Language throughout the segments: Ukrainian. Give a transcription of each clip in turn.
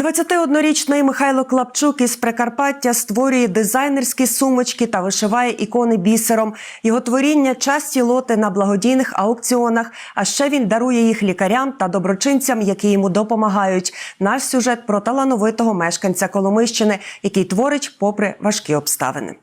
21-річний Михайло Клапчук із Прикарпаття створює дизайнерські сумочки та вишиває ікони бісером. Його творіння часті лоти на благодійних аукціонах. А ще він дарує їх лікарям та доброчинцям, які йому допомагають. Наш сюжет про талановитого мешканця Коломищини, який творить попри важкі обставини.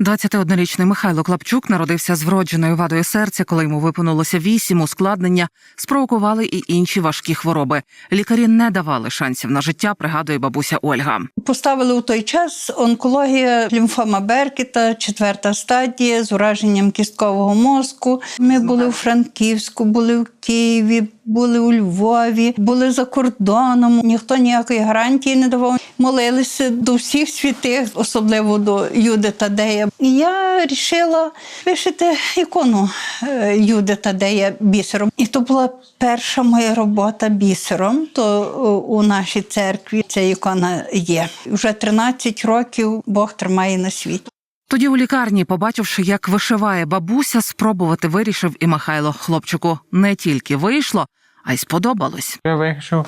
21-річний Михайло Клапчук народився з вродженою вадою серця, коли йому виповнилося вісім ускладнення, спровокували і інші важкі хвороби. Лікарі не давали шансів на життя, пригадує бабуся Ольга. Поставили у той час онкологія, лімфома Беркета, четверта стадія з ураженням кісткового мозку. Ми були у Франківську, були в Києві, були у Львові, були за кордоном. Ніхто ніякої гарантії не давав. Молилися до всіх святих, особливо до Юди Тадея. І я вирішила вишити ікону е, Юди Тадея бісером. І то була перша моя робота бісером. То е, у нашій церкві ця ікона є. Вже 13 років Бог тримає на світі. Тоді у лікарні, побачивши, як вишиває бабуся, спробувати вирішив і Михайло хлопчику не тільки вийшло, а й сподобалось. Я вирішив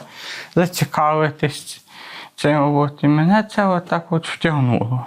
зацікавитись цим от, і мене це отак от втягнуло.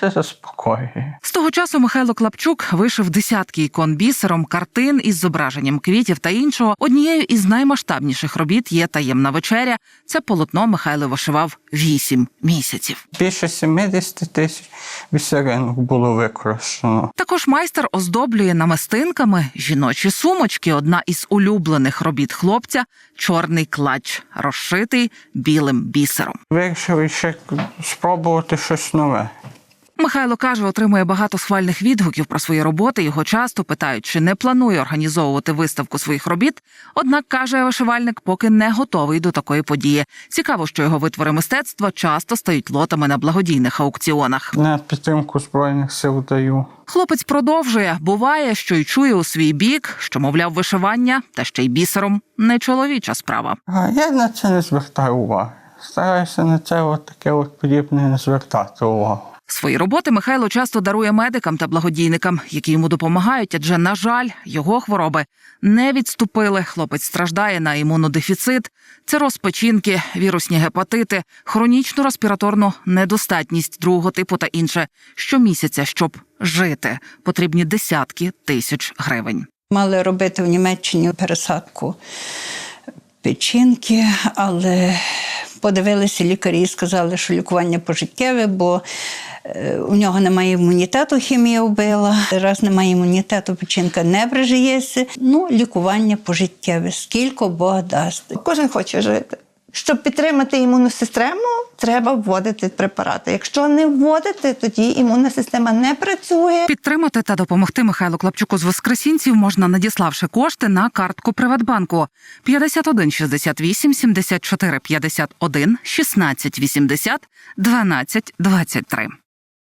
Це заспокоює. З того часу Михайло Клапчук вишив десятки ікон бісером, картин із зображенням квітів та іншого. Однією із наймасштабніших робіт є таємна вечеря. Це полотно Михайло вишивав вісім місяців. Більше 70 тисяч бісеринок було використано. Також майстер оздоблює намистинками жіночі сумочки. Одна із улюблених робіт хлопця чорний клач, розшитий білим бісером. Вирішив ще спробувати щось нове. Михайло каже, отримує багато схвальних відгуків про свої роботи. Його часто питають, чи не планує організовувати виставку своїх робіт. Однак каже вишивальник, поки не готовий до такої події. Цікаво, що його витвори мистецтва часто стають лотами на благодійних аукціонах. На підтримку Збройних сил даю. Хлопець продовжує. Буває, що й чує у свій бік, що, мовляв, вишивання та ще й бісером не чоловіча справа. А я на це не звертаю уваги. Стараюся на це от таке от подібне не звертати увагу. Свої роботи Михайло часто дарує медикам та благодійникам, які йому допомагають, адже, на жаль, його хвороби не відступили. Хлопець страждає на імунодефіцит, цироз печінки, вірусні гепатити, хронічну респіраторну недостатність другого типу та інше. Щомісяця, щоб жити, потрібні десятки тисяч гривень. Мали робити в Німеччині пересадку печінки, але подивилися лікарі і сказали, що лікування пожиттєве, бо у нього немає імунітету, хімія вбила. Раз немає імунітету, печінка не прижиється. Ну, лікування пожиттєве, скільки Бог дасть. Кожен хоче жити. Щоб підтримати імунну систему, треба вводити препарати. Якщо не вводити, тоді імунна система не працює. Підтримати та допомогти Михайлу Клапчуку з воскресінців можна надіславши кошти на картку Приватбанку 51 68 74 51 16 80 12 23.